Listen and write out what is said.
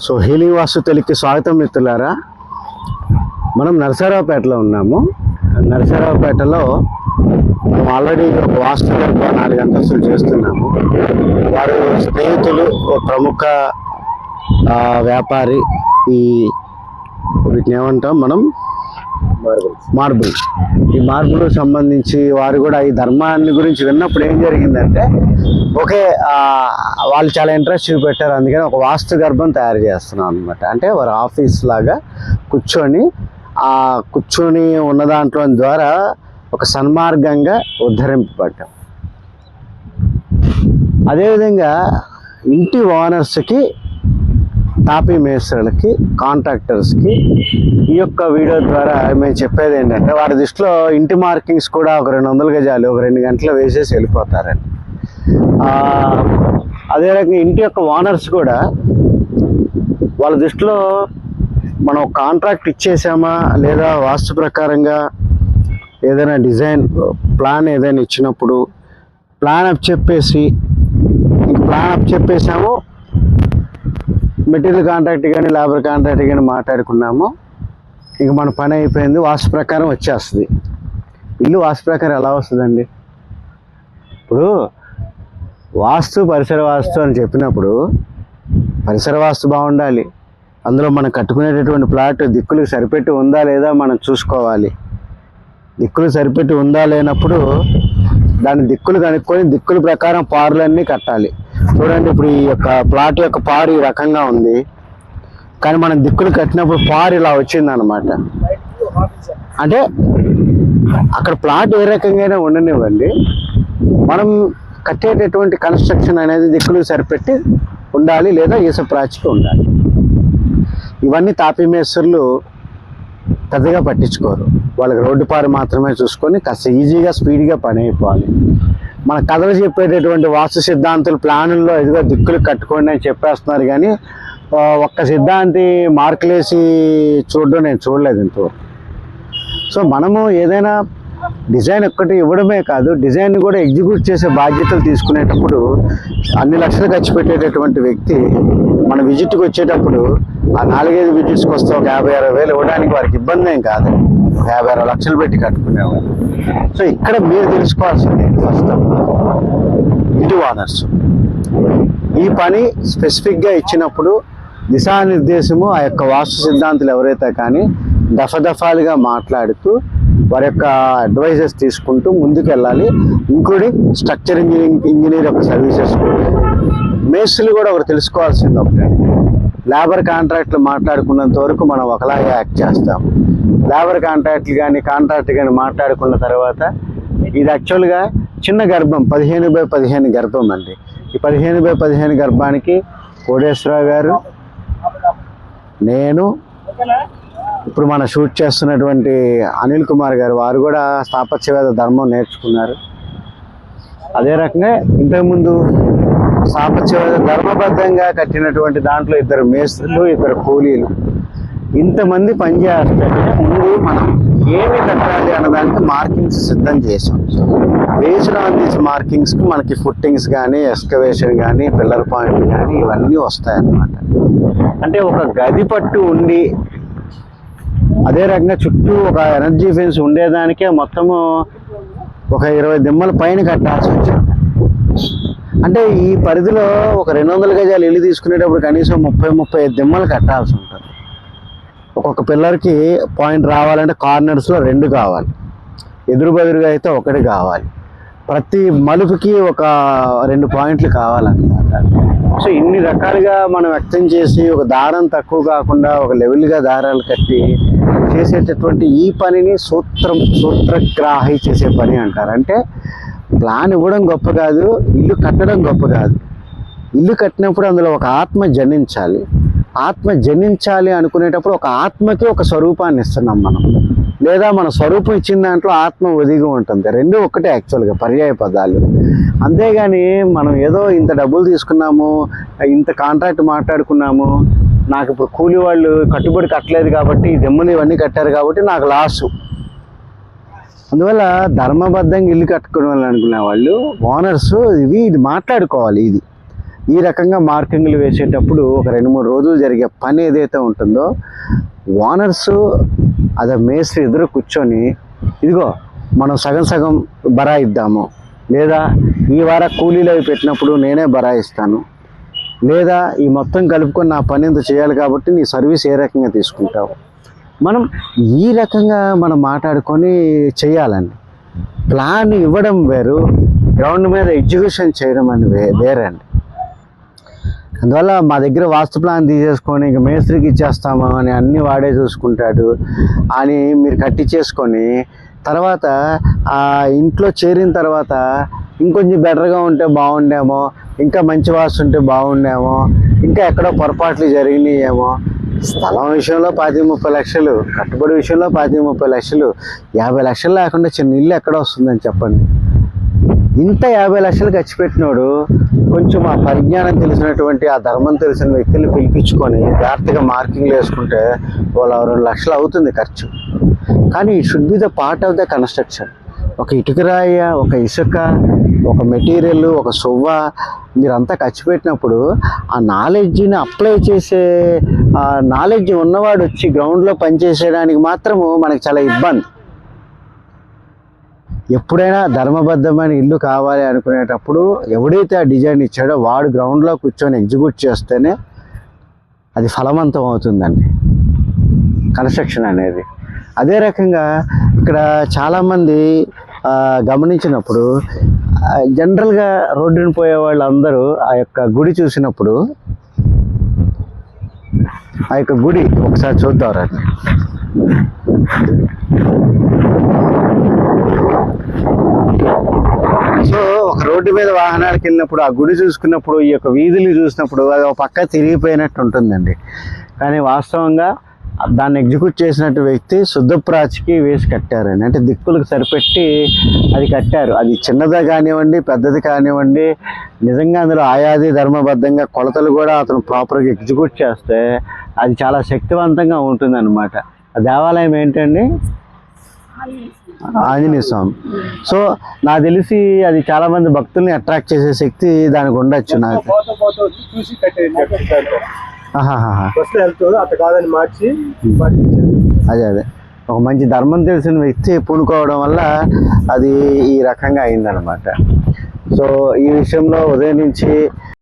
So healing వాస్తు తెలికి స్వాగతం మిత్రులారా. మనం నరసరావుపేటలో ఉన్నాము. నరసరావుపేటలో మనం ఆల్రెడీ ఒక వాస్తు గర్భ నాలుగు అంతస్తులు చేస్తున్నాము. వారు స్నేహితులు ఒక ప్రముఖ వ్యాపారి ఈ వీటిని ఏమంటాం మనం? మార్బుల్. ఈ మార్బుల్ సంబంధించి వారు కూడా ఈ ధర్మాన్ని గురించి విన్నప్పుడు ఏం జరిగిందంటే ఓకే వాళ్ళు చాలా ఇంట్రెస్ట్ చూపెట్టారు. అందుకని ఒక వాస్తు గర్భం తయారు చేస్తున్నాం అనమాట అంటే వారు ఆఫీస్ లాగా కూర్చొని ఆ కూర్చొని ఉన్న దాంట్లో ద్వారా ఒక సన్మార్గంగా ఉద్ధరింపబడ్డాం. అదేవిధంగా ఇంటి ఓనర్స్కి తాపీ మేస్త్రులకి కాంట్రాక్టర్స్కి ఈ యొక్క వీడియో ద్వారా మేము చెప్పేది ఏంటంటే వారి దృష్టిలో ఇంటి మార్కింగ్స్ కూడా ఒక రెండు వందల గజాలు ఒక రెండు గంటలు వేసేసి వెళ్ళిపోతారండి. అదే రకంగా ఇంటి యొక్క ఓనర్స్ కూడా వాళ్ళ దృష్టిలో మనం కాంట్రాక్ట్ ఇచ్చేసామా లేదా వాస్తు ప్రకారంగా ఏదైనా డిజైన్ ప్లాన్ ఏదైనా ఇచ్చినప్పుడు ప్లాన్ అప్ చెప్పేసి ప్లాన్ అప్ చెప్పేసాము మెటీరియల్ కాంట్రాక్ట్ కానీ లేబర్ కాంట్రాక్ట్ కానీ మాట్లాడుకున్నాము ఇంక మన పని అయిపోయింది వాస్తు ప్రకారం వచ్చేస్తుంది. ఇల్లు వాస్తు ప్రకారం ఎలా వస్తుందండి? ఇప్పుడు వాస్తు పరిసర వాస్తు అని చెప్పినప్పుడు పరిసర వాస్తు బాగుండాలి. అందులో మనం కట్టుకునేటటువంటి ప్లాట్ దిక్కులకు సరిపెట్టి ఉందా లేదా మనం చూసుకోవాలి. దిక్కులు సరిపెట్టి ఉందా లేనప్పుడు దాని దిక్కులు కనుక్కొని దిక్కుల ప్రకారం పారులన్నీ కట్టాలి. చూడండి ఇప్పుడు ఈ యొక్క ప్లాట్ యొక్క పారు ఈ రకంగా ఉంది. కానీ మనం దిక్కులు కట్టినప్పుడు పారు ఇలా వచ్చిందనమాట అంటే అక్కడ ప్లాట్ ఏ రకంగా ఉండనివ్వండి. మనం కట్టేటటువంటి కన్స్ట్రక్షన్ అనేది దిక్కులు సరిపెట్టి ఉండాలి లేదా ఈసప్రాచికి ఉండాలి. ఇవన్నీ తాపిమేశ్వర్లు పెద్దగా పట్టించుకోరు. వాళ్ళకి రోడ్డు పారు మాత్రమే చూసుకొని కాస్త ఈజీగా స్పీడ్గా పని అయిపోవాలి. మన కథలు చెప్పేటటువంటి వాస్తు సిద్ధాంతులు ప్లానుల్లో ఇదిగో దిక్కులు కట్టుకోండి అని చెప్పేస్తున్నారు కానీ ఒక్క సిద్ధాంతి మార్కులేసి చూడడం నేను చూడలేదు ఇంతవరకు. సో మనము ఏదైనా డిజైన్ ఒక్కటి ఇవ్వడమే కాదు డిజైన్ కూడా ఎగ్జిక్యూట్ చేసే బాధ్యతలు తీసుకునేటప్పుడు అన్ని లక్షలు ఖర్చు పెట్టేటటువంటి వ్యక్తి మన విజిట్కి వచ్చేటప్పుడు ఆ నాలుగైదు విజిట్స్కి వస్తే ఒక యాభై అరవై వేలు ఇవ్వడానికి వారికి ఇబ్బంది ఏం కాదు. యాభై అరవై లక్షలు పెట్టి కట్టుకునేవారు సో ఇక్కడ మీరు తెలుసుకోవాల్సింది ఫస్ట్ ఇటు ఓనర్స్. ఈ పని స్పెసిఫిక్గా ఇచ్చినప్పుడు దిశానిర్దేశము ఆ యొక్క వాస్తు సిద్ధాంతులు ఎవరైతే కానీ దఫదఫాలుగా మాట్లాడుతూ వారి యొక్క అడ్వైజెస్ తీసుకుంటూ ముందుకు వెళ్ళాలి ఇంక్లూడింగ్ స్ట్రక్చర్ ఇంజనీరింగ్ ఇంజనీర్ యొక్క సర్వీసెస్ మేస్త్రులు కూడా ఒకరు తెలుసుకోవాల్సింది ఒకటే. లేబర్ కాంట్రాక్ట్లు మాట్లాడుకున్నంత వరకు మనం ఒకలాగా యాక్ట్ చేస్తాం. లేబర్ కాంట్రాక్ట్లు కానీ కాంట్రాక్ట్ కానీ మాట్లాడుకున్న తర్వాత ఇది యాక్చువల్గా చిన్న గర్భం పదిహేను బై పదిహేను గర్భం అండి. ఈ పదిహేను బై పదిహేను గర్భానికి కోటేశ్వరరావు గారు నేను ఇప్పుడు మన షూట్ చేస్తున్నటువంటి అనిల్ కుమార్ గారు వారు కూడా స్థాపత్యవేద ధర్మం నేర్చుకున్నారు. అదే రకంగా ఇంతకుముందు స్థాపత్యవేద ధర్మబద్ధంగా కట్టినటువంటి దాంట్లో ఇద్దరు మేస్త్రులు ఇద్దరు కూలీలు. ఇంతమంది పనిచేస్తుంటే ముందు మనం ఏమి కట్టాలి అన్నదానికి మార్కింగ్స్ సిద్ధం చేసాం వేసిన అందించిన మార్కింగ్స్కి మనకి ఫుట్టింగ్స్ కానీ ఎక్స్కవేషన్ కానీ పిల్లర్ పాయింట్ కానీ ఇవన్నీ వస్తాయన్నమాట. అంటే ఒక గది పట్టు ఉండి అదే రకంగా చుట్టూ ఒక ఎనర్జీ ఫెన్స్ ఉండేదానికే మొత్తము ఒక ఇరవై దిమ్మల పైన కట్టాల్సి వచ్చింది. అంటే ఈ పరిధిలో ఒక రెండు వందల గజాలు ఇల్లు తీసుకునేటప్పుడు కనీసం ముప్పై ముప్పై ఐదు దిమ్మలు కట్టాల్సి ఉంటుంది. ఒక్కొక్క పిల్లర్కి పాయింట్ రావాలంటే కార్నర్స్లో రెండు కావాలి. ఎదురు బెదురుగా అయితే ఒకటి కావాలి. ప్రతి మలుపుకి ఒక రెండు పాయింట్లు కావాలన్నమాట. సో ఇన్ని రకాలుగా మనం వ్యక్తం చేసి ఒక దారం తక్కువ కాకుండా ఒక లెవెల్గా దారాలు కట్టి చేసేటటువంటి ఈ పనిని సూత్రం సూత్రగ్రాహి చేసే పని అంటారు. అంటే ప్లాన్ ఇవ్వడం గొప్ప కాదు ఇల్లు కట్టడం గొప్ప కాదు. ఇల్లు కట్టినప్పుడు అందులో ఒక ఆత్మ జనించాలి ఆత్మ జనించాలి అనుకునేటప్పుడు ఒక ఆత్మకి ఒక స్వరూపాన్ని ఇస్తున్నాం మనం. లేదా మన స్వరూపం ఇచ్చిన దాంట్లో ఆత్మ ఒదిగి ఉంటుంది. రెండు ఒకటే యాక్చువల్గా పర్యాయ పదాలు. అంతేగాని మనం ఏదో ఇంత డబ్బులు తీసుకున్నాము ఇంత కాంట్రాక్ట్ మాట్లాడుకున్నాము నాకు ఇప్పుడు కూలి వాళ్ళు కట్టుబడి కట్టలేదు కాబట్టి దెమ్మలు ఇవన్నీ కట్టారు కాబట్టి నాకు లాసు అందువల్ల ధర్మబద్ధంగా ఇల్లు కట్టుకోవాలి అనుకునే వాళ్ళు ఓనర్స్ ఇవి ఇది మాట్లాడుకోవాలి ఇది. ఈ రకంగా మార్కింగ్లు వేసేటప్పుడు ఒక రెండు మూడు రోజులు జరిగే పని ఏదైతే ఉంటుందో ఓనర్స్ అదే మేస్త్రి ఎదురు కూర్చొని ఇదిగో మనం సగం సగం బరా ఇద్దాము లేదా ఈ వార కూలీలు అవి పెట్టినప్పుడు నేనే బరాయిస్తాను. లేదా ఈ మొత్తం కలుపుకొని నా పని ఎంత చేయాలి కాబట్టి నీ సర్వీస్ ఏ రకంగా తీసుకుంటావు? మనం ఈ రకంగా మనం మాట్లాడుకొని చేయాలండి. ప్లాన్ ఇవ్వడం వేరు గ్రౌండ్ మీద ఎగ్జిక్యూషన్ చేయడం అని వే వేరండి. అందువల్ల మా దగ్గర వాస్తు ప్లాన్ తీసేసుకొని ఇంక మేస్త్రికి ఇచ్చేస్తాము అని అన్నీ వాడే చూసుకుంటాడు. అని మీరు కట్టించేసుకొని తర్వాత ఆ ఇంట్లో చేరిన తర్వాత ఇంకొంచెం బెటర్గా ఉంటే బాగుండేమో ఇంకా మంచి వాస్తు ఉంటే బాగుండేమో ఇంకా ఎక్కడో పొరపాట్లు జరిగినాయేమో. స్థలం విషయంలో పాతి ముప్పై లక్షలు కట్టుబడి విషయంలో పాతి ముప్పై లక్షలు యాభై లక్షలు లేకుండా చిన్న ఇల్లు ఎక్కడ వస్తుందని చెప్పండి. ఇంత యాభై లక్షలు ఖర్చు పెట్టినోడు కొంచెం ఆ పరిజ్ఞానం తెలిసినటువంటి ఆ ధర్మం తెలిసిన వ్యక్తుల్ని పిలిపించుకొని జాగ్రత్తగా మార్కింగ్లు వేసుకుంటే వాళ్ళ రెండు లక్షలు అవుతుంది ఖర్చు. కానీ should be the part of the construction ఒక ఇటుకరాయ ఒక ఇసుక ఒక మెటీరియల్ ఒక సువ్వ మీరంతా ఖర్చు పెట్టినప్పుడు ఆ నాలెడ్జ్ని అప్లై చేసే ఆ నాలెడ్జ్ ఉన్నవాడు వచ్చి గ్రౌండ్లో పనిచేసేయడానికి మాత్రము మనకి చాలా ఇబ్బంది. ఎప్పుడైనా ధర్మబద్ధమైన ఇల్లు కావాలి అనుకునేటప్పుడు ఎవడైతే ఆ డిజైన్ ఇచ్చాడో వాడు గ్రౌండ్లో కూర్చొని ఎగ్జిక్యూట్ చేస్తేనే అది ఫలవంతం అవుతుందండి. కన్స్ట్రక్షన్ అనేది. అదే రకంగా ఇక్కడ చాలామంది గమనించినప్పుడు జనరల్గా రోడ్డుని పోయే వాళ్ళందరూ ఆ యొక్క గుడి చూసినప్పుడు ఆ యొక్క గుడి ఒకసారి చూద్దాం రండి. సో ఒక రోడ్డు మీద వాహనాలకు వెళ్ళినప్పుడు ఆ గుడి చూసుకున్నప్పుడు ఈ యొక్క వీధులు చూసినప్పుడు అది ఒక పక్క తిరిగిపోయినట్టు ఉంటుందండి. కానీ వాస్తవంగా దాన్ని ఎగ్జిక్యూట్ చేసినట్టు వ్యక్తి శుద్ధప్రాచికి వేసి కట్టారండి. అంటే దిక్కులకు సరిపెట్టి అది కట్టారు. అది చిన్నది కానివ్వండి పెద్దది కానివ్వండి నిజంగా అందులో ఆయాది ధర్మబద్ధంగా కొలతలు కూడా అతను ప్రాపర్గా ఎగ్జిక్యూట్ చేస్తే అది చాలా శక్తివంతంగా ఉంటుందన్నమాట. ఆ దేవాలయం ఏంటండి? ఆంజనేయ స్వామి. సో నాకు తెలిసి అది చాలా మంది భక్తుల్ని అట్రాక్ట్ చేసే శక్తి దానికి ఉండొచ్చు నాకు. అదే అదే. ఒక మంచి ధర్మం తెలిసిన వ్యక్తి పూనుకోవడం వల్ల అది ఈ రకంగా అయిందనమాట సో ఈ విషయంలో ఉదయం నుంచి